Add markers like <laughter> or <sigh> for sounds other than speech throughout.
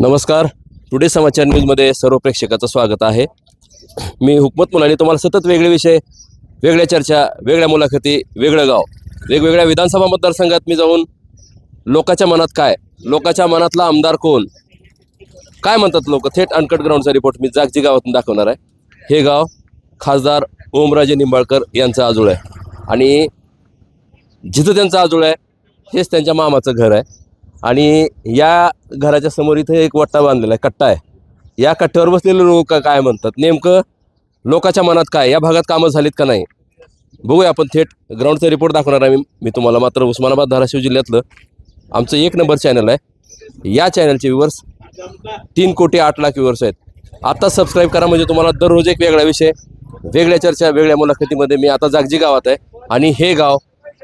नमस्कार. टुडे समाचार न्यूजमध्ये सर्व प्रेक्षकाचं स्वागत आहे. मी हुकमत मुलानी तुम्हाला सतत वेगळे विषय वेगळ्या चर्चा वेगळ्या मुलाखती वेगळं गाव वेगवेगळ्या विधानसभा मतदारसंघात मी जाऊन लोकाच्या मनात काय लोकाच्या मनातला आमदार कोण काय म्हणतात लोक? थेट अनकट ग्राउंडचा रिपोर्ट मी जागजी गावातून दाखवणार आहे. हे गाव खासदार ओमराजे निंबाळकर यांचं आजोळ आहे. आणि जिथं त्यांचं आजोळ आहे हेच त्यांच्या मामाचं घर आहे. आणि या घराच्या समोर इथं एक वट्टा बांधलेला आहे कट्टा आहे. या कट्ट्यावर बसलेले लोक काय म्हणतात? नेमकं लोकांच्या मनात काय या भागात कामं झालीत का नाही? बघूया आपण थेट. ग्राउंडचा रिपोर्ट दाखवणार आहे मी. मी तुम्हाला मात्र उस्मानाबाद धाराशिव जिल्ह्यातलं आमचं एक नंबर चॅनल आहे. या चॅनलचे व्ह्युअर्स तीन कोटी आठ लाख व्ह्युअर्स आहेत. आता सबस्क्राईब करा म्हणजे तुम्हाला दररोज एक वेगळा विषय. वेगळ्या चर्चा वेगळ्या मुलाखतीमध्ये मी आता जागजी गावात आहे. आणि हे गाव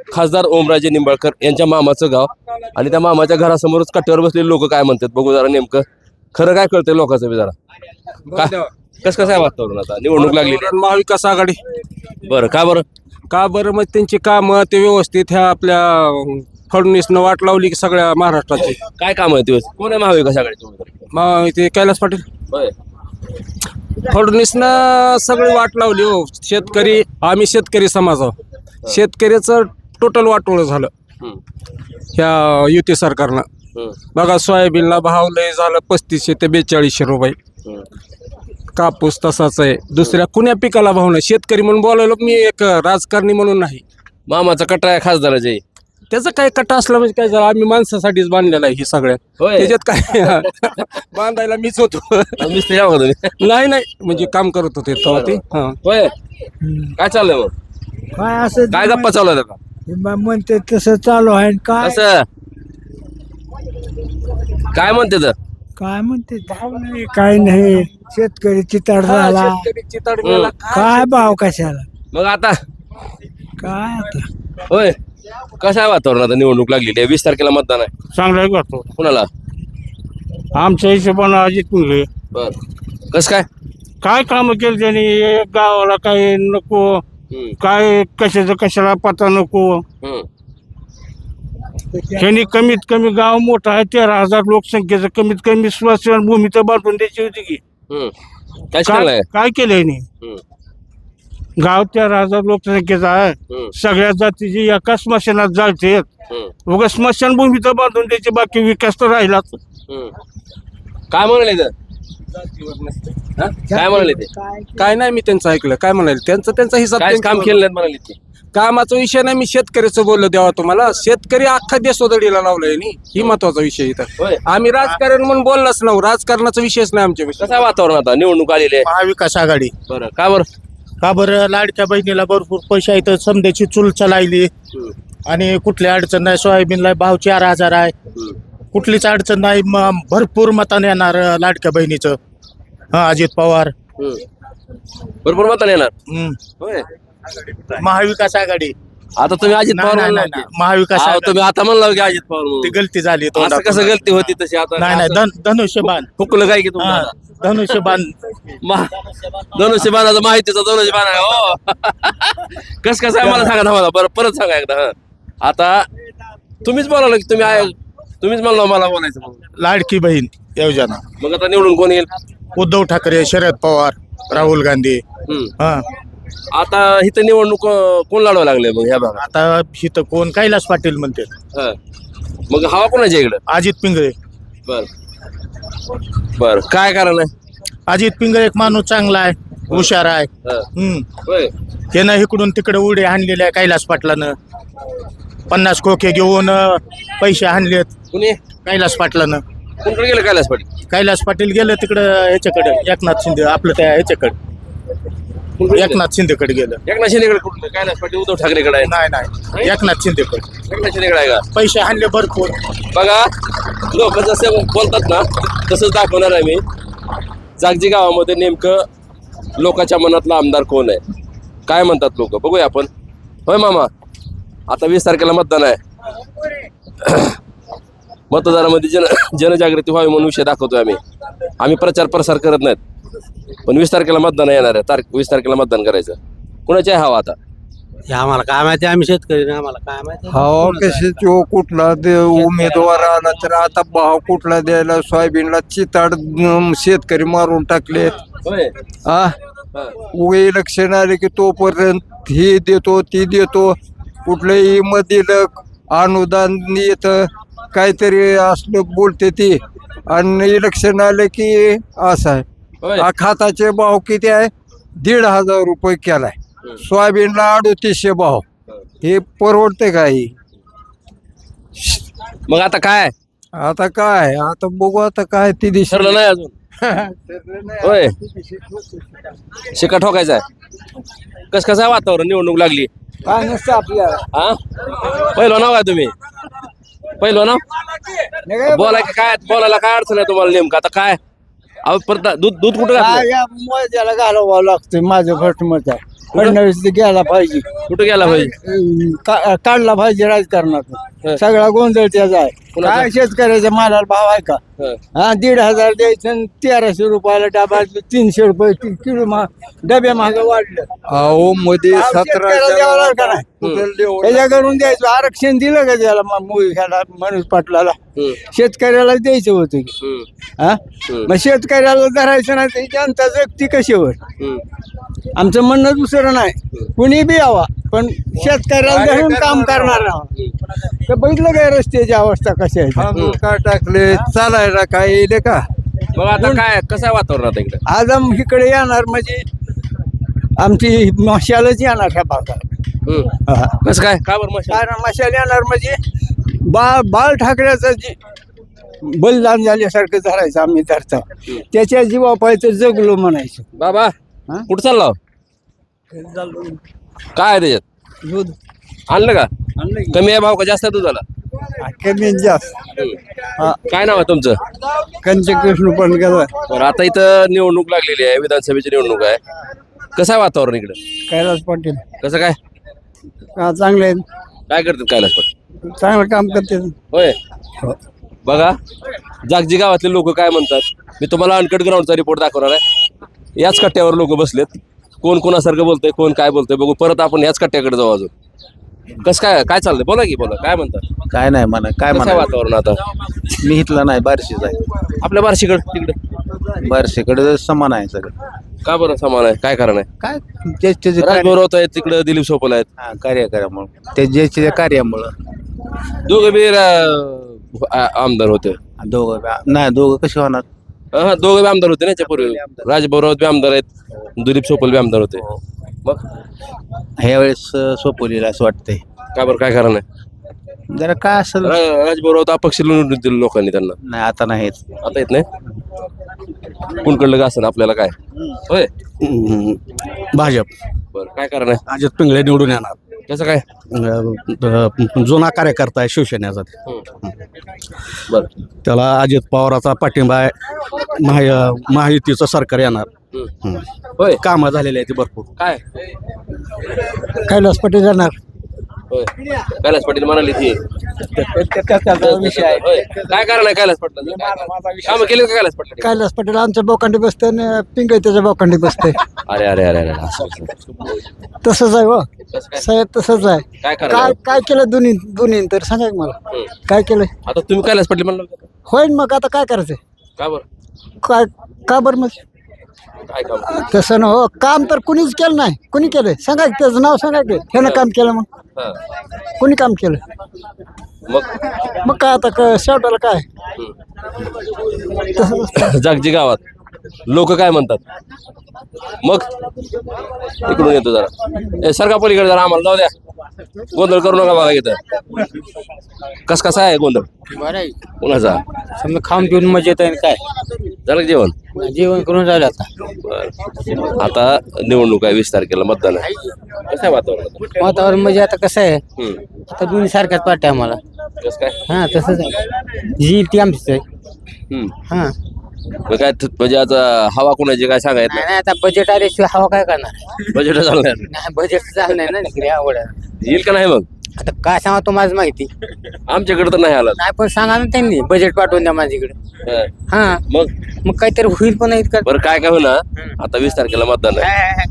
खासदार ओमराजे निंबाळकर यांच्या मामाचं गाव. आणि त्या मामाच्या घरासमोरच कट्ट्यावर बसलेले लोक काय म्हणतात? बघू जरा नेमकं. खरं काय कळतंय लोकांचं बी जरा. काय कसं कसं आहे वातावरण आता? निवडणूक लागली. महाविकास आघाडी. बरं का बरं? का बरं? मग त्यांची कामं ते व्यवस्थित ह्या आपल्या फडणवीसनं वाट लावली की सगळ्या महाराष्ट्राची. काय काम आहे दिवस? कोण आहे महाविकास मग ते कैलास पाटील. फडणवीसनं सगळी वाट लावली हो. शेतकरी आम्ही शेतकरी समाज आहोत शेतकऱ्याचं टोटल वाटोळं झालं. ह्या युती सरकारनं. बघा सोयाबीनला भाव लय झालं पस्तीसशे ते बेचाळीसशे रुपये. कापूस तसाच आहे. दुसऱ्या कुण्या पिकाला भाव नाही? शेतकरी म्हणून बोलायला मी एक राजकारणी म्हणून नाही. मामाचा कट्टा आहे खासदाराचे त्याचं काय कट्टा असला म्हणजे काय झालं? आम्ही माणसासाठीच बांधलेलं आहे हे सगळ्यात होय. त्याच्यात काय? <laughs> बांधायला मीच होतो. मिस्त्री तुम्ही नाही नाही. म्हणजे काम करत होते तेव्हा ते. हा. होय. काय चाललंय मग? काय असं काय गप्पा चालू आहेत म्हणते तसं चालू आहे आणि काय? कसं काय म्हणते तर? काय म्हणते? भाव नाही काय नाही. शेतकरी चिताड झाला. चिताडलेला काय भाव कशाला? मग आता? काय आता? होय. कसं आहे वातावरण आता? निवडणूक लागलेली आहे. वीस तारखेला मतदान आहे. चांगला करतो कुणाला? आमच्या हिशोबानं अजित पिंगळे बर. कसं काय? काय काम केलं त्यांनी? एक गावाला काय नको. हम्म, काय कशाचं कशाला पता नको? त्यांनी कमीत कमी गाव मोठा आहे तेरा हजार लोकसंख्येचं कमीत कमी स्मशानभूमी तर बांधून द्यायची होती की. काय काय केलंय काय केलं गाव तेरा हजार लोकसंख्येचा आहे. सगळ्या जातीची एका स्मशानात हम्म, उगा स्मशानभूमी तर बांधून द्यायची बाकी विकास तर राहिलाच. हम्म. काय म्हणाले तर हा? काय म्हणाले ते? काय नाही मी त्यांचं ऐकलं. काय म्हणाले? त्यांचं त्यांचा हिसाब काय त्यांचं काम केलं म्हणाले ते. कामाचा विषय नाही मी शेतकऱ्याचं बोललो देवा तुम्हाला. शेतकरी अख्खा देश सोदडीला लावलाय नी. ही महत्त्वाचा विषय इथं. होय. आम्ही राजकारण म्हणून बोललाच नव्हतो राजकारणाचा विषयच नाही आमच्या विषय कसं आहे वातावरण आता? निवडणूक आलेली आहे. महाविकास आघाडी. बरं. का बरं? का बरं? लाडक्या बहिणीला भरपूर पैसे आहेत. समध्याची चूल चलायली. आणि कुठली अडचण नाही. सोयाबीनला भाव चार हजार आहे. कुठलीच अडचण नाही. म- भरपूर मताने येणार अं, लाडक्या बहिणीचं. हा अजित पवार. भरपूर मतदान येणार. हम्म. होय. महाविकास आघाडी. आता तुम्ही अजित नाही, पवार नाही, म्हणला नाही, की. महाविकास अहो, आघाडी. तुम्ही आता म्हणला की अजित पवार ती म्हणून. गलती झाली असं तोंडातून. कसं गलती होती तशी आता? नाही नाही धन धनुष्यबाण. हुकलं काय की हा तुम्हाला? धनुष्यबाण. <laughs> धनुष्यबाणाचं माहितीचा धनुष्यबाण आहे हो. <laughs> कस कसं आहे मला सांगा मला. बरं परत सांगा एकदा हं. आता तुम्हीच बोलावलं की तुम्ही आहे तुम्हीच म्हणला मला बोलायचं म्हणून. लाडकी बहीण योजना. मग आता निवडून कोण येईल? उद्धव ठाकरे शरद पवार राहुल गांधी. हम्म. हा. आता इथं निवडणूक अं, कोण लढवा लागले मग ह्या भागात? आता इथं कोण? कैलास पाटील म्हणते. हं. मग हवा कोणाच्या इकडं? अजित पिंगळे. बर. बर. काय कारण आहे? अजित पिंगळे एक माणूस चांगला आहे हुशार आहे. हं. हम्म. होय. त्यानं इकडून तिकडे उडी हाणलेल्या आहे कैलास पाटलानं. पन्नास खोके घेऊन अं, पैसे हाणलेत कुणी? कैलास पाटलानं. कोणकडे गेलं कैलास पाटील? कैलास पाटील गेलं तिकडं ह्याच्याकडे एकनाथ शिंदे आपलं त्या ह्याच्याकडे. कोणकडे गेलं? एकनाथ शिंदेकडे गेलं. एकनाथ शिंदेकडे कुठलं कैलास पाटील उद्धव ठाकरेकडे आहे. नाही नाही. एकनाथ शिंदेकडे. एकनाथ शिंदेकडे आहे का? पैसे हाणले भरपूर. बघा लोक जसे बोलतात ना तसंच दाखवणार आहे मी. जागजी गावामध्ये नेमकं लोकांच्या मनातला आमदार कोण आहे? काय म्हणतात लोक? बघूया आपण. होय मामा? आता वीस तारखेला मतदान आहे. <coughs> मतदारामध्ये जन जनजागृती व्हावी म्हणून विषय दाखवतोय आम्ही. आम्ही प्रचार प्रसार करत नाहीत. पण वीस तारखेला मतदान येणार आहे. तारख वीस तारखेला मतदान करायचं. कुणाची आहे हवा आता? हे आम्हाला काय माहिती? आम्ही शेतकरी नाही आम्हाला काय माहिती? हो कसे तो कुठला दे- उमेदवार आला तर आता भाव कुठला द्यायला सोयाबीनला चिताड अं, शेतकरी मारून टाकले होय. आ? हा. उगे इलेक्शन आले की तोपर्यंत हे देतो ती देतो. कुठलंही मदिलक अनुदान येतं काहीतरी असलं बोलते ती. आणि इलेक्शन आले की असं आहे. हा खाताचे भाव किती आहे? दीड हजार रुपये केलाय. सोयाबीनला अडोतीसशे भाव. हे परवडते का हे? मग आता काय? आता काय? आता बघू आता काय ती दिशा. ठरलं नाही अजून. होय. <laughs> शिका ठोकायचा आहे. कस कसं वातावरण? निवडणूक लागली. काय नसतं आपल्याला. हा? पहिलं नाव आहे तुम्ही? पहिलं नाव? बोला की काय बोलायला काय अडचण आहे तुम्हाला नेमकं? आता काय? अहो परत दूध दूध कुठं घातलं? त्याला घालवावं लागतं माझं फर्स्ट मत आहे फडणवीस गेला पाहिजे. कुठं गेला पाहिजे? का- काढला पाहिजे हं. सगळा गोंधळ त्याचा आहे? काय शेतकऱ्याच्या मालाला भाव आहे का? हं. दीड हजार द्यायचं आणि तेराशे रुपयाला डबा तीनशे रुपये किलो मा डब्या महाग वाढलं. अहो मध्ये भाव सतरा शेतकऱ्याला द्यावा लागला नाही. कुठं देऊ? त्याच्याकडून द्यायचं. आरक्षण दिलं का त्याला म- मुळी ह्याला माणूस पाटलाला? शेतकऱ्याला द्यायचं होतं की. हा. मग शेतकऱ्याला धरायचं नाही तर जनता जगती कशावर. आमचं म्हणणं दुसरं नाही. कुणी बी यावा पण शेतकऱ्याला धरून काम करणार तर बघितलं काय रस्त्याची अवस्था कशी आहे? काय टाकले? चालायला काय येईल का? मग आता काय कसं वातावरण आता इकडे? आज आम इकडे येणार म्हणजे आमची मशालच येणार ह्या भागात. हा. कसं काय? का बरं मशाल? कारण मशाल येणार म्हणजे बा बाळ ठाकरेचं जे बलिदान झाल्यासारखं धरायचं आम्ही धरतो. त्याच्या जीवा पाहिजे जगलो म्हणायचं. बाबा हा? कुठं चालला हो? काय आहे त्याच्यात? दूध. आणलं का? कमी आहे भाव का जास्त आहे दुधाला? कमी जास्त. हा. काय नाव आहे तुमचं? कंच कृष्ण पण बरं आता इथं निवडणूक लागलेली आहे विधानसभेची निवडणूक आहे. कसं आहे वातावरण इकडे? कैलास पाटील. कसं काय? हा, चांगले आहेत. काय करतात कैलास पाटील? चांगलं काम करते होय? बघा जागजी गावातले लोक काय म्हणतात? मी तुम्हाला अनकट ग्राउंडचा रिपोर्ट दाखवणार आहे. याच कट्ट्यावर लोक बसलेत. कोण कोणासारखं बोलतंय कोण काय बोलतंय बघू. परत आपण याच कट्ट्याकडे जाऊ अजून. कसं काय काय चाललंय? बोला की बोला. काय म्हणतात काय नाही म्हणा काय कसं आहे म्हणा. वातावरण आता? मी इथला नाही बारशीच आहे. आपल्या बार्शीकड तिकडे? बारशीकडे समान आहे सगळं. का बरं समान आहे? काय कारण आहे? काय तेच त्याचे राजभर आहेत तिकडे दिलीप सोपल आहेत. हा, कार्यामुळं ते ज्याच्या कार्यामुळं. दोघे बी रा- आ- आमदार होते. दोघं बी- नाही दोघं कसे होणार? हा दोघे बी आमदार होते ना याच्यापूर्वी राजभर बी आमदार. आहेत. दिलीप सोपल बी आमदार होते. मग? ह्या वेळेस सोपवलेलं असं वाटतंय. काय बरं? काय कारण आहे? जरा काय असेल? राजभर अपक्ष निवडून दिलं लोकांनी त्यांना. नाही आता नाही आता येत नाही? कुणकडलं का असं आपल्याला काय? होय? भाजप. बरं काय कारण आहे? अजित पिंगळे निवडून येणार. कसं काय? अं, जुना कार्यकर्ता आहे शिवसेनेचा. बरं. त्याला अजित पवाराचा पाठिंबा आहे. महा महायुतीचं सरकार येणार. हम्म. होय. कामं झालेली आहेत ती भरपूर. काय? कैलास पाटील जाणार. कैलास पाटील म्हणाले ती. विषय आहे होय. काय कारण आहे कैलास पाटील काम? केले का कैलास पाटील कैलास पाटील आमच्या बोकांडी बसते आणि पिंगळे त्याच्या बोकांडी बसते अरे अरे अरे अरे असं, असं. तसंच आहे व कसं काय? साहेब तसंच आहे. काय कारण काय आहे? काय केलं दोन्ही दोन्ही तर सांगा की मला. हम्म. काय केलं आता तुम्ही कैलास पाटील म्हणलं. होईल मग आता काय करायचं का बरं? काय का बरं मग? काय काम? तसं ना हो काम तर कुणीच केलं नाही. कुणी केलंय? सांगा की त्याचं नाव सांगा की. ह्यानं काम केलं मग. हा. कुणी काम केलं? मग? मग काय आता क- शेवटाला काय? असतं. जागजी गावात. लोक काय म्हणतात? मग? इकडून येतो जरा. ए सरका पलीकडे जरा आम्हाला जाऊ द्या. गोंधळ करू नका बघा इथं. कस कसा आहे गोंधळ? बरं कुणाचा? समजा खाऊन पिऊन मजेत आहे काय? झालं का जेवण? जेवण करून झालं आता. आता निवडणूक आहे वीस तारखेला मतदान आहे. कसं आहे वातावरण? वातावरण म्हणजे आता कसं आहे. आता दोन्ही सारख्याच पाठ्या आम्हाला. कसं काय? हा तसंच आहे. जी ती आमचीच आहे. हा. मग काय म्हणजे आता हवा कुणाची काय सांगायत नाही. नाही, आता बजेट आल्याशिवाय हवा काय करणार? बजेट चालणार नाही बजेट चालू नाही ना इकडे आवड येईल का नाही मग? आता काय सांगा तो माझं माहिती. आमच्याकडे तर नाही आला. नाही पण सांगा ना त्यांनी बजेट पाठवून द्या माझ्याकडे. हा. हा. मग? मग काहीतरी होईल पण इतकं. बरं काय काय होणार आता वीस तारखेला मतदान आहे.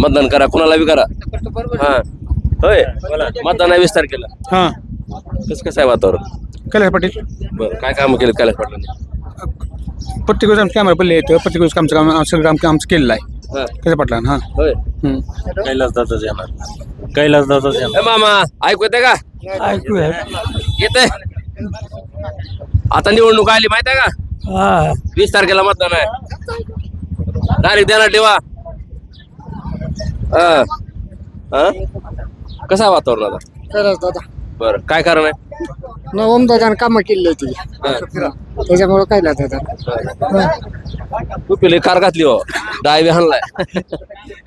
मतदान करा कुणाला बी करा. बरोबर. हा. होय. मतदान आहे वीस तारखेला. हा. कसं कसं आहे वातावरण? कैलास पाटील. बरं काय काम केलं कैलास पाटलांनी? प्रत्येक वेळेस आमचे कॅमेरा पडले येतं प्रत्येक वेळेस आमचं काम सगळं काम आमचं केलेलं आहे. हा. कैलास पाटलान हा. होय. कैलास दादाच येणार. कैलास दादाच येणार. ए मामा ऐकू येते का? ऐकू येते आता निवडणूक आली माहिती आहे का वीस तारखेला मतदान आहे. तारीख देणार ठेवा. हा. हा? कसं आहे वातावरण आता? दादा. बरं काय कारण आहे? नवम दादानं कामं केली होती. हा. त्याच्यामुळे काय दादा तू पिले कार घातली हो. डायवे हाणलाय.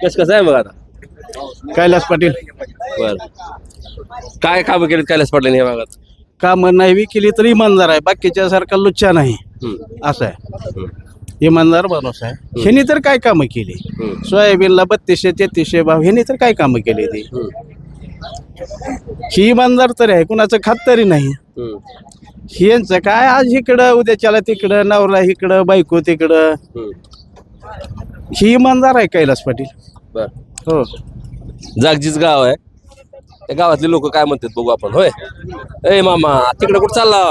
कस कसं आहे मग आता? कैलास पाटील. बर. काय काम केलीत कैलास पाटलांनी या भागात? कामं नाही बी केली तरी इमानदार आहे. बाकीच्या सारखा लुच्चा नाही. हम्म, असं आहे. इमानदार माणूस आहे. ह्यानी तर काय कामं केली? हम्म, सोयाबीनला बत्तीसशे तेहतीसशे भाव. ह्यानी तर काय कामं केली ती? हम्म, ही इमानदार तरी आहे कुणाचं खात तरी नाही. हम्म, यांचं काय आज इकडं उद्याच्याला तिकडं नवरा इकडं बायको तिकडं. ही इमानदार आहे कैलास पाटील. बर. हो. जागजीच गाव आहे. त्या गावातले लोक काय म्हणतात बघू आपण होय? ए मामा तिकडे कुठं चालला?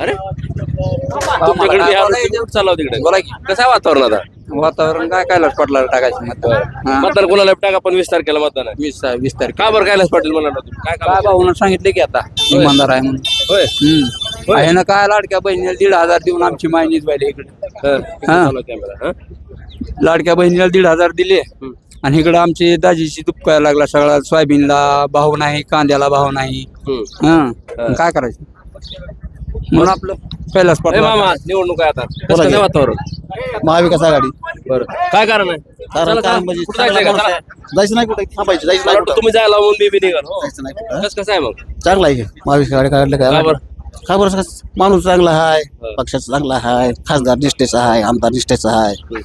अरे? तुमच्याकडे कुठं चालला हो तिकडे? बोला की कसं आहे वातावरण आता? वातावरण काय कैलास पाटला टाकायचं मतदान मतदान कोणाला टाका पण वीस तारखेला मतदान आहे. वीस वीस तारीख का बरं कैलास पाटील म्हणाला तुम्ही? काय काय केलं? भाऊन सांगितले की आता. इमानदार आहे म्हणून. होय. हम्म. आहे ना काय लाडक्या बहिणीला दीड हजार देऊन आमची मायनीच पाहिजे इकडे हं, इकडे हा. चालू आहे कॅमेरा, हं? लाडक्या बहिणीला दीड हजार दिले. आणि इकडे आमची दाजीची दुपकायला लागला सगळा. सोयाबीनला भाव नाही कांद्याला भाव नाही. हं. काय करायचं? म्हणून आपलं कैलास ए पाटील मामा निवडणूक आहे आता. कसं वातावरण? महाविकास आघाडी. बरं. काय कारण आहे? चला. म्हणजे कुठं जायचंय का? चला. जायचं नाही कुठे. थांबायचं जायचं मला वाटतं तुम्ही जायला म्हणून मी बी निघाल हो. जायचं नाही कुठं. कसं कसं आहे मग? चांगला आहे महाविकास आघाडी काढलं का काय बरं? का बरं? कसं? माणूस चांगला आहे हा. पक्षाचा चांगला आहे खासदार निष्ठेचा आहे आमदार निष्ठेचा आहे.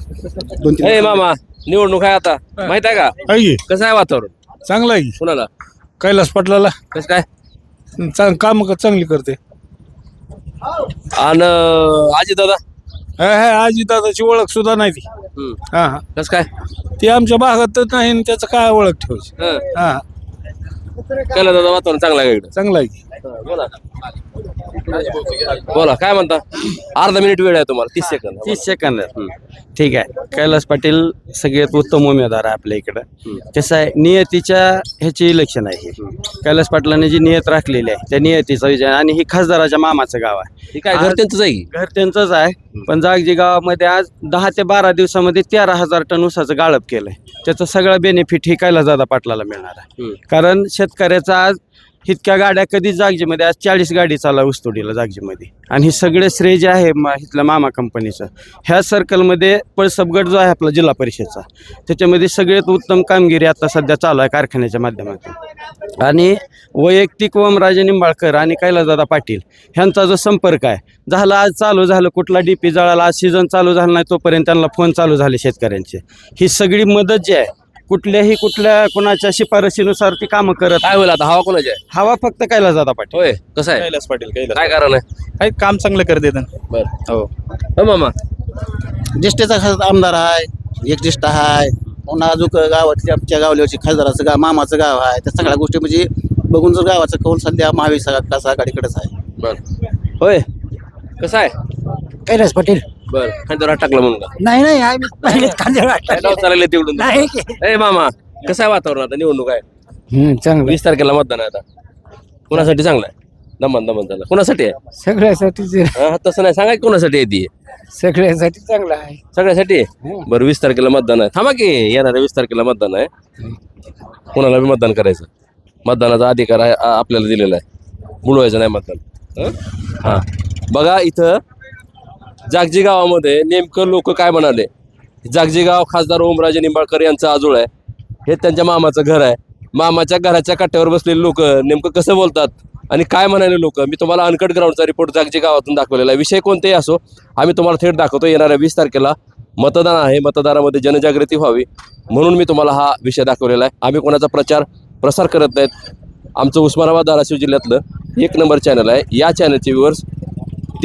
दोन तीन ए मामा निवडणूक आहे आता. माहीत आहे का? आहे कसं आहे वातावरण? चांगला आहे कुणाला? कैलास पाटलाला. कसं काय? चांग काम चांगली करते. आणि आजी दादा आजी दादाची ओळख सुद्धा नाही ती. हा हा. कसं काय? ती आमच्या भागातच नाही आणि त्याचं काय ओळख ठेवायची? हं. हा. केलं दादा वातावरण चांगलं आहे का इकडं? चांगला आहे बोला. बोला काय म्हणता? अर्धा मिनिट वेळ आहे तुम्हाला तीस सेकंद तीस सेकंद ठीक आहे. कैलास पाटील सगळ्यात उत्तम उमेदवार आहे आपल्या इकडं. कसं आहे नियतीच्या ह्याचे इलेक्शन आहे हे. कैलास पाटलांनी जी नियत राखलेली आहे त्या नियतीचा विजय आणि ही खासदाराच्या मामाचं गाव आहे. हे काय घर त्यांचंच आहे की? घर त्यांचंच आहे. पण जागजी गावामध्ये आज दहा ते बारा दिवसामध्ये तेरा हजार टन ऊसाचं गाळप केलंय. त्याचा सगळा बेनिफिट ही कैलासदादा पाटलाला मिळणार आहे. कारण शेतकऱ्याचा आज इतक्या गाड्या कधी जागजीमध्ये आज चाळीस गाडी चाला ऊसतोडीला जागजीमध्ये आणि हे सगळे श्रेय जे आहे मा इथलं मामा कंपनीचं ह्या सर्कलमध्ये पळसपगड जो आहे आपला जिल्हा परिषदचा त्याच्यामध्ये सगळ्यात उत्तम कामगिरी आता सध्या चालू आहे कारखान्याच्या माध्यमातून. आणि वैयक्तिक वमराजे निंबाळकर आणि कैलासदादा पाटील ह्यांचा जो संपर्क आहे झाला आज चालू झालं कुठला डी पी जळाला आज सीझन चालू झाला नाही तोपर्यंत त्यांना फोन चालू झाले शेतकऱ्यांचे. ही सगळी मदत जी आहे कुठल्याही कुठल्या कोणाच्या शिफारशीनुसार ती कामं करत काय होईल आता? हवा कोणाची आहे? हवा फक्त कैलासदादा पाटील. होय कसं आहे? कैलास पाटील कैलास काय कारण आहे? काय काम चांगलं करते बर. हो. हो मामा. निष्ठेचा खास आमदार आहे एकनिष्ठ आहे पुन्हा अजून गावातल्या आमच्या गावल्यावरची खासदाराचं गाव मामाचं गाव आहे. त्या सगळ्या गोष्टी म्हणजे बघून जर गावाचं कौल सध्या महाविकास आघाडीकडेच आहे. बर. होय. कसं आहे? कैलास पाटील. बर. खांद्यावर टाकलं म्हणून का? नाही नाही आम्ही पहिले खांद्यावर काय नाव चालले तिकडून नाही. ए मामा कसं आहे वातावरण आता? निवडणूक आहे. चांगलं. वीस तारखेला मतदान आहे आता. कुणासाठी चांगलं आहे? दमन दमन झालं. कुणासाठी आहे? सगळ्यासाठी हा, तसं नाही. सांगा की कोणासाठी आहे ती? सगळ्यासाठी चांगलं आहे. सगळ्यासाठी? बरं वीस तारखेला मतदान आहे. थांबा की येणाऱ्या वीस तारखेला मतदान आहे. कोणाला बी मतदान करायचं? मतदानाचा अधिकार आहे आ- आपल्याला दिलेला आहे. बुडवायचं नाही मतदान. हं? हा. बघा इथं जागजी गावामध्ये नेमकं लोक काय म्हणाले? जागजी गाव खासदार ओमराजे निंबाळकर यांचं आजोळ आहे. हे त्यांच्या मामाचं घर आहे. मामाच्या घराच्या कट्ट्यावर बसलेले लोक नेमकं कसं बोलतात आणि काय म्हणाले लोक? मी तुम्हाला अनकट ग्राउंडचा रिपोर्ट जागजी गावातून दाखवलेला आहे. विषय कोणतेही असो आम्ही तुम्हाला थेट दाखवतो येणाऱ्या वीस तारखेला मतदान आहे. मतदानामध्ये जनजागृती व्हावी म्हणून मी तुम्हाला हा विषय दाखवलेला आहे. आम्ही कोणाचा प्रचार प्रसार करत नाहीत. आमचं उस्मानाबाद धाराशिव जिल्ह्यातलं एक नंबर चॅनल आहे. या चॅनलचे व्ह्युअर्स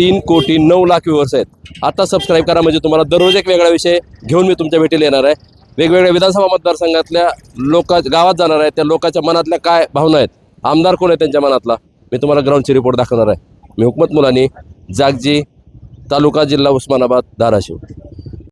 तीन कोटी नऊ लाख व्ह्युअर्स आहेत. आता सबस्क्राईब करा म्हणजे तुम्हाला दररोज एक वेगळा विषय घेऊन मी तुमच्या भेटीला येणार आहे. वेगवेगळ्या विधानसभा मतदारसंघातल्या लोक गावात जाणार आहे त्या लोकांच्या मनातल्या काय भावना आहेत? आमदार कोण आहे त्यांच्या मनातला? मी तुम्हाला ग्राउंडची रिपोर्ट दाखवणार आहे. मी हुकमत मुलानी जागजी तालुका जिल्हा उस्मानाबाद धाराशिव.